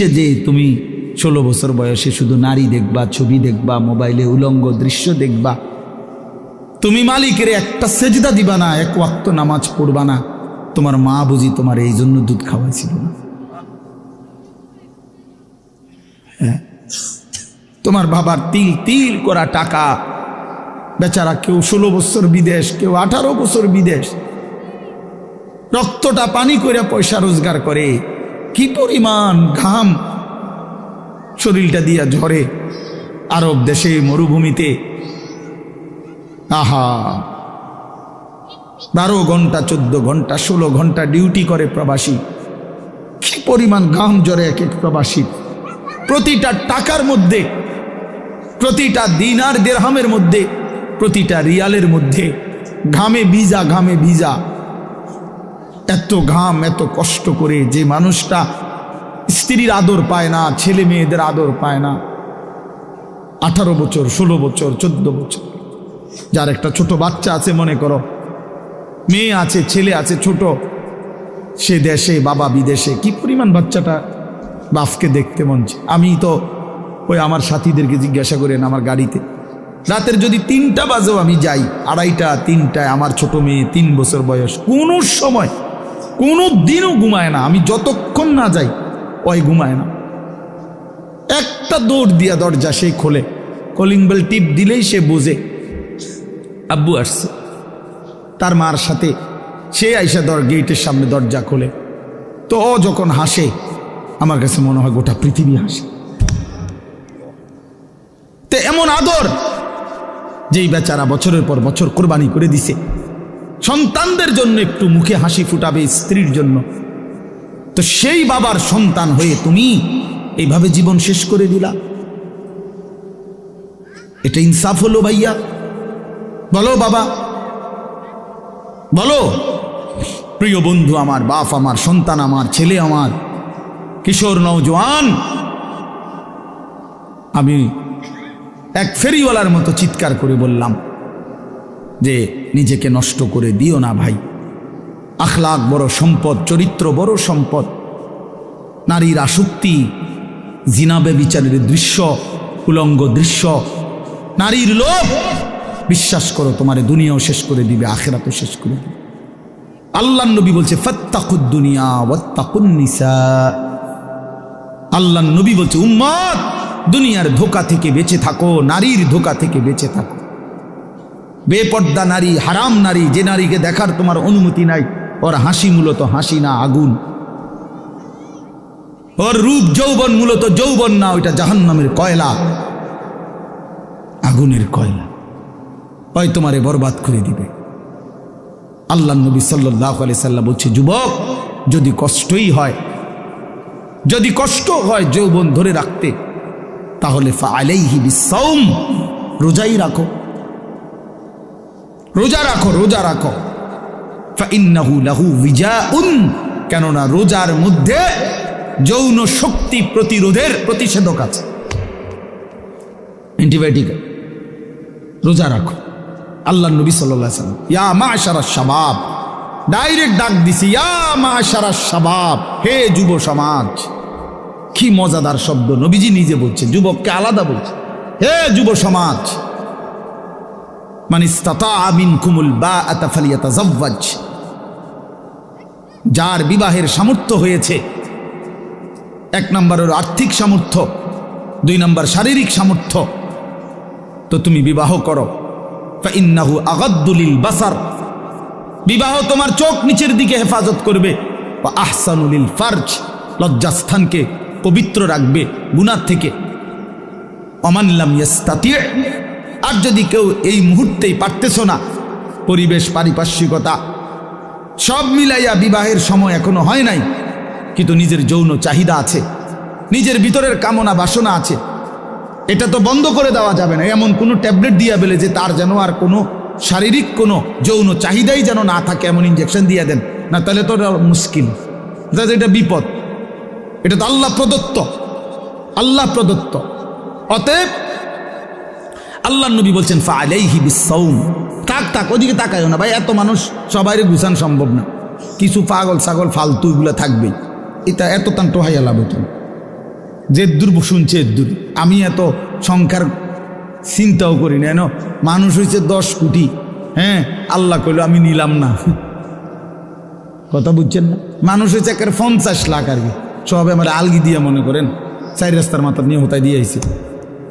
কিসে যে তুমি ষোলো বছর বয়সে শুধু নারী দেখবা, ছবি দেখবা, মোবাইলে উলঙ্গ দৃশ্য দেখবা, তুমি মালিকের একটা সেজদা দিবা না, এক ওয়াক্ত নামাজ পড়বা না। তোমার মা বুঝি তোমার এই জন্য দুধ খাওয়াইছিল না। হ্যাঁ? তোমার বাবার তিল তিল করা টাকা। বেচারা কেউ ষোলো বছর বিদেশ, কেউ আঠারো বছর বিদেশ। রক্তটা পানি করে পয়সা রোজগার করে। কি পরিমাণ ঘাম? শরীরটা দিয়া ঝরে আরব দেশে মরুভূমিতে। আহা। বারো ঘণ্টা, চোদ্দ ঘণ্টা, ষোলো ঘণ্টা ডিউটি করে প্রবাসী। কি পরিমাণ ঘাম জ্বরে এক এক প্রবাসী? প্রতিটা টাকার মধ্যে, প্রতিটা দিনার দেড়হামের মধ্যে, প্রতিটা রিয়ালের মধ্যে, ঘামে ভিজা ঘামে ভিজা। এত ঘাম, এত কষ্ট করে যে মানুষটা স্ত্রীর আদর পায় না, ছেলে মেয়েদের আদর পায় না। আঠারো বছর, ষোলো বছর, চোদ্দ বছর। যার একটা ছোট বাচ্চা আছে, মনে করো। মেয়ে আছে, ছেলে আছে, ছোট। সে দেশে, বাবা বিদেশে, কি পরিমাণ বাচ্চাটা বাপকে দেখতে মন আমি তো ওই আমার সাথীদেরকে জিজ্ঞাসা করেন আমার গাড়িতে। রাতের যদি তিনটা বাজেও আমি যাই, আড়াইটা, তিনটায়, আমার ছোট মেয়ে তিন বছর বয়স, কোনো সময় কোনো দিনও ঘুমায় না। আমি যতক্ষণ না যাই, ওই ঘুমায় না। একটা দৌড় দিয়া দরজা সেই খোলে। কলিং বেল টিপ দিলেই সে বোঝে, আব্বু আসছে। তার মার সাথে সে আইসা দর গেটের সামনে দরজা খোলে। তো ও যখন হাসে, আমার কাছে মনে হয় গোটা পৃথিবী হাসে। তো এমন আদর, যেই বেচারা বছরের পর বছর কোরবানি করে দিছে। সন্তানদের জন্য একটু মুখে হাসি ফুটাবে স্ত্রীর জন্য। তো সেই বাবার সন্তান হয়ে তুমি এইভাবে জীবন শেষ করে দিলা। এটা ইনসাফ হলো ভাইয়া। বলো বাবা। বলো। প্রিয় বন্ধু আমার, বাপ আমার, সন্তান আমার, ছেলে আমার, কিশোর নৌজওয়ান আমি এক ফেরিওয়ালার মতো চিৎকার করে বললাম যে নিজেকে নষ্ট করে দিও না ভাই। আখলাক বড় সম্পদ, চরিত্র বড় সম্পদ। নারীর আসক্তি জিনাবে বিচারের দৃশ্য, উলঙ্গ দৃশ্য। নারীর লোভ, বিশ্বাস করো তোমার দুনিয়াও শেষ করে দিবে, আখেরাতও শেষ করে দিবে। আল্লাহ নবী বলছে আল্লাহ নবী বলছে, উম্মত, দুনিয়ার ধোকা থেকে বেঁচে থাকো, নারীর ধোকা থেকে বেঁচে থাকো। বেপর্দা নারী, হারাম নারী, যে নারীকে দেখার তোমার অনুমতি নাই, ওর হাসি মূলত হাসি না আগুন। ওর রূপ যৌবন মূলত যৌবন না, ওইটা জাহান্নামের কয়লা। আগুনের কয়লা। ওই তোমারে বরবাদ করে দিবে। আল্লাহ নবী সাল্লাহ আলি সাল্লাম বলছে, যুবক, যদি কষ্টই হয়, যদি কষ্ট হয় যৌবন ধরে রাখতে, তাহলে আলাইহি বিসৌম রোজাই রাখো। রোজা রাখো রোজা রাখো। কেননা রোজার মধ্যে যৌন শক্তি প্রতিরোধের প্রতিষেধক আছে। অ্যান্টিবায়োটিক রোজা রাখো। আল্লাহ নবী সাল্লাহ সাল্লাম, ইয়া মা সারা শাবাব, ডাইরেক্ট ডাক দিছি, ইয়া মা সারা শাবাব, হে যুব সমাজ, কি মজাদার শব্দ নবীজি নিজে বলছে যুবককে আলাদা বলছে হে যুব সমাজ যার বিবাহের সামর্থ্য হয়েছে, এক নম্বর হলো আর্থিক সামর্থ্য, দুই নম্বর শারীরিক সামর্থ্য। তো তুমি বিবাহ করো। ইন্নাহু আগাদ্দুলিল বাসার। বিবাহ তোমার চোখ নিচের দিকে হেফাজত করবে। বা আহসানুলিল ফার্জ। লজ্জাস্থানকে পবিত্র রাখবে গুনার থেকে। অমানলাম আর যদি কেউ এই মুহূর্তেই পারতেছ না, পরিবেশ পারিপার্শ্বিকতা, সব মিলাইয়া বিবাহের সময় এখনও হয় নাই, কিন্তু নিজের যৌন চাহিদা আছে, নিজের ভিতরের কামনা বাসনা আছে, এটা তো বন্ধ করে দেওয়া যাবে না। এমন কোনো ট্যাবলেট দিয়া বেলে যে তার যেন আর কোনো শারীরিক কোনো যৌন চাহিদাই যেন না থাকে, এমন ইঞ্জেকশন দিয়ে দেন, না, তাহলে তো মুশকিল। এটা বিপদ, এটা তো আল্লাহ প্রদত্ত আল্লাহ প্রদত্ত। অতএব আল্লাহ নবী বলছেন ফালাইহি বিসৌম তাক তাক ওদিকে তাকায় না। ভাই, এত মানুষ সবাইরে গুছান সম্ভব না। কিছু পাগল ছাগল ফালতু এগুলো থাকবেই এটা এত তান টোহাইয়া লাভ তুমি যে দূর শুনছে দূর আমি এত সংখ্যার চিন্তাও করি না। এন, মানুষ হয়েছে দশ কোটি। হ্যাঁ আল্লাহ কইল, আমি নিলাম না। কথা বুঝছেন না? মানুষ হয়েছে একের পঞ্চাশ লাখ আর কি। সব আমার আলগি দিয়ে মনে করেন, চার রাস্তার মাথা নিয়ে হতায় দিয়ে আইছে।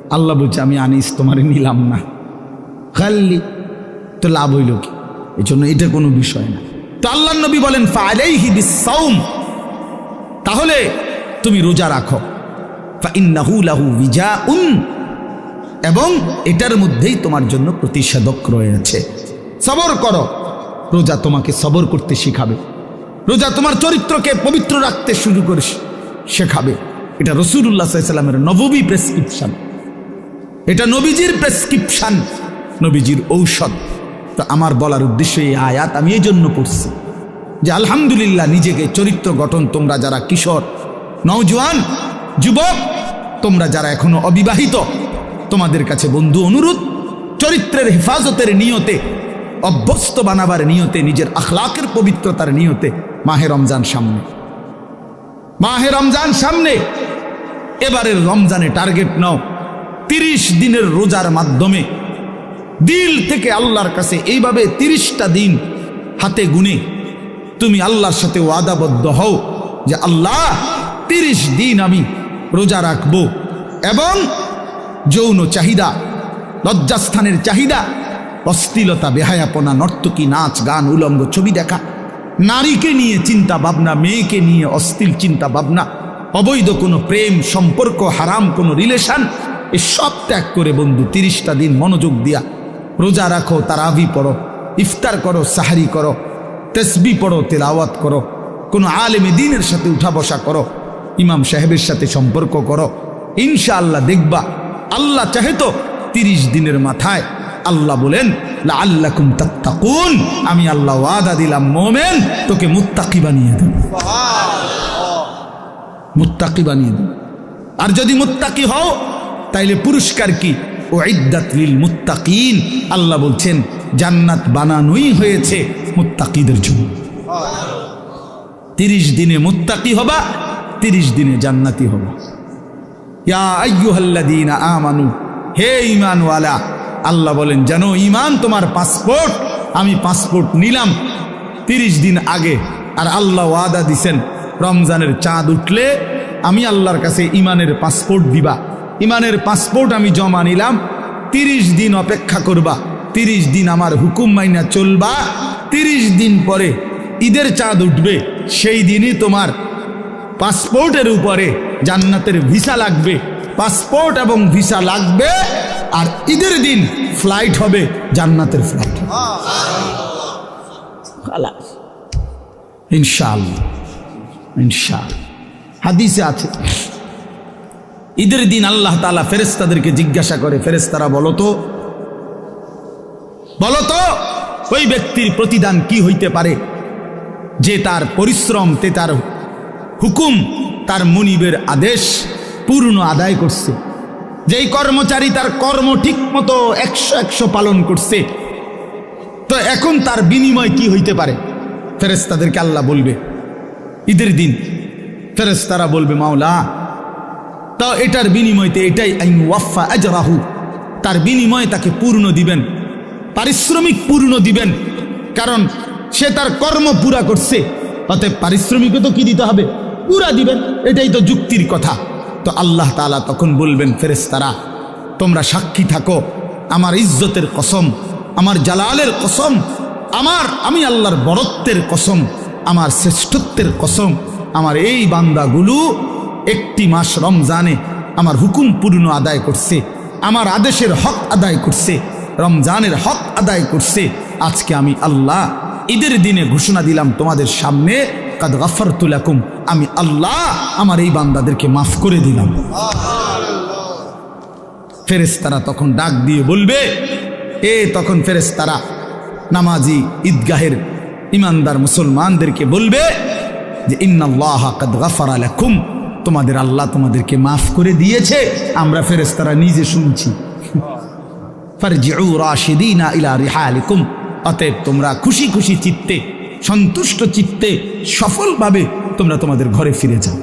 আল্লাহ বলছে, আমি আনিস, তোমারে নিলাম না। খাল্লি তো লাভ হইল কি? এই জন্য এটা কোনো বিষয় না। তো আল্লাহ নবী বলেন তাহলে তুমি রোজা রাখো। লাহু এবং এটার মধ্যেই তোমার জন্য প্রতিষেধক রয়েছে। সবর করো। রোজা তোমাকে সবর করতে শিখাবে। রোজা তোমার চরিত্রকে পবিত্র রাখতে শুরু করে শেখাবে। এটা রসুল্লাহ সাল্লামের নববী প্রেসক্রিপশন। এটা নবীজির প্রেসক্রিপশন নবীজির ঔষধ। তো আমার বলার উদ্দেশ্য এই আয়াত আমি এই জন্য পড়ছি যে আলহামদুলিল্লাহ নিজেকে চরিত্র গঠন, তোমরা যারা কিশোর, নওজোয়ান, যুবক, তোমরা যারা এখনও অবিবাহিত, তোমাদের কাছে বন্ধু অনুরোধ, চরিত্রের হেফাজতের নিয়তে, অভ্যস্ত বানাবার নিয়তে, নিজের আখলাকের পবিত্রতার নিয়তে মাহে রমজান সামনে। মাহে রমজান সামনে, এবারের রমজানে টার্গেট নাও। তিরিশ দিনের রোজার মাধ্যমে দিল থেকে আল্লাহর কাছে এইভাবে তিরিশটা দিন হাতে গুনে তুমি আল্লাহর সাথে ওয়াদাবদ্ধ হও যে আল্লাহ, তিরিশ দিন আমি রোজা রাখব এবং যৌন চাহিদা, লজ্জাস্থানের চাহিদা, অশ্লীলতা, বেহায়াপনা, নর্তকী নাচ, গান উলঙ্গ ছবি দেখা, নারীকে নিয়ে চিন্তা ভাবনা, মেয়েকে নিয়ে অস্থির চিন্তা ভাবনা, অবৈধ কোনো প্রেম, সম্পর্ক, হারাম কোনো রিলেশন এ সব ত্যাগ করে বন্ধু তিরিশটা দিন মনোযোগ দিয়া রোজা রাখো তারাবি পড়ো ইফতার করো সাহারি করো তেসবি পড়ো তেলাওয়াত করো কোনো আলেমে দিনের সাথে উঠা বসা করো ইমাম সাহেবের সাথে সম্পর্ক করো। ইনশাআল্লাহ দেখবা আল্লাহ চাহে তো তিরিশ দিনের মাথায় আল্লাহ বলেন আল্লাহ তাত্তাকুন আমি আল্লাহ ওয়াদা দিলাম মোমেন তোকে মুত্তাকি বানিয়ে দেব। মুত্তাকি বানিয়ে দেব। আর যদি মুত্তাকি হও তাইলে পুরস্কার কি? ও ইদ্দাতলিল মুত্তাকিন। আল্লাহ বলছেন, জান্নাত বানানোই হয়েছে মুত্তাকিদের জন্য। তিরিশ দিনে মুত্তাকি হবা, তিরিশ দিনে জান্নাতি হবা। ইয়া আইয়ুহাল্লাযীনা আমানু, হে ঈমানওয়ালা, আল্লাহ বলেন জানো ঈমান তোমার পাসপোর্ট, আমি পাসপোর্ট নিলাম। তিরিশ দিন আগে, আর আল্লাহ ওয়াদা দিছেন, রমজানের চাঁদ উঠলে আমি আল্লাহর কাছে ইমানের পাসপোর্ট দিবা। ইমানের পাসপোর্ট আমি জমা নিলাম, তিরিশ দিন অপেক্ষা করবা, তিরিশ দিন আমার হুকুম মাইনা চলবা, তিরিশ দিন পরে ঈদের চাঁদ উঠবে, সেই দিনই তোমার পাসপোর্টের উপরে জান্নাতের ভিসা লাগবে। পাসপোর্ট এবং ভিসা লাগবে, আর ঈদের দিন ফ্লাইট হবে জান্নাতের ফ্লাইট ইনশাআল্লাহ ইনশাআল্লাহ। হাদিসে আছে। ঈদের দিন আল্লাহ তালা ফেরেস্তাদেরকে জিজ্ঞাসা করে ফেরেস্তারা বলো বলতো বলো ওই ব্যক্তির প্রতিদান কি হইতে পারে? যে তার পরিশ্রম তে তার হুকুম, তার মনিবের আদেশ পূর্ণ আদায় করছে। যেই কর্মচারী তার কর্ম ঠিক মতো একশো একশো পালন করছে, তো এখন তার বিনিময় কি হইতে পারে? ফেরেস্তাদেরকে আল্লাহ বলবে, ঈদের দিন ফেরেস্তারা বলবে, মাওলা তা এটার বিনিময়তে এটাই আইন ওয়াফা আজরাহু। তার বিনিময়ে তাকে পূর্ণ দিবেন, পারিশ্রমিক পূর্ণ দিবেন, কারণ সে তার কর্ম পুরা করছে। অতএব পারিশ্রমিকও তো কি দিতে হবে? পুরা দিবেন, এটাই তো যুক্তির কথা। তো আল্লাহ তালা তখন বলবেন ফেরেস্তারা তোমরা সাক্ষী থাকো, আমার ইজ্জতের কসম, আমার জালালের কসম, আমার, আমি আল্লাহর বরত্বের কসম, আমার শ্রেষ্ঠত্বের কসম, আমার এই বান্দাগুলো একটি মাস রমজানে আমার হুকুম পূর্ণ আদায় করছে, আমার আদেশের হক আদায় করছে, রমজানের হক আদায় করছে। আজকে আমি আল্লাহ ঈদের দিনে ঘোষণা দিলাম তোমাদের সামনে, কাদ গাফার তুলাকুম আমি আল্লাহ আমার এই বান্দাদেরকে মাফ করে দিলাম। ফেরেস্তারা তখন ডাক দিয়ে বলবে, এ তখন ফেরেস্তারা নামাজি ঈদগাহের ইমানদার মুসলমানদেরকে বলবে যে, ইন্নাল্লাহ কাদ গাফার আলাকুম তোমাদের আল্লাহ তোমাদেরকে মাফ করে দিয়েছে, আমরা ফেরেস্তারা নিজে শুনছি। অতএব তোমরা খুশি খুশি চিত্তে, সন্তুষ্ট চিত্তে, সফলভাবে তোমরা তোমাদের ঘরে ফিরে যাও।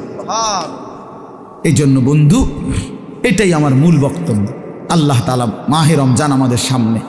এই জন্য বন্ধু, এটাই আমার মূল বক্তব্য। আল্লাহ তালা মাহে রমজান আমাদের সামনে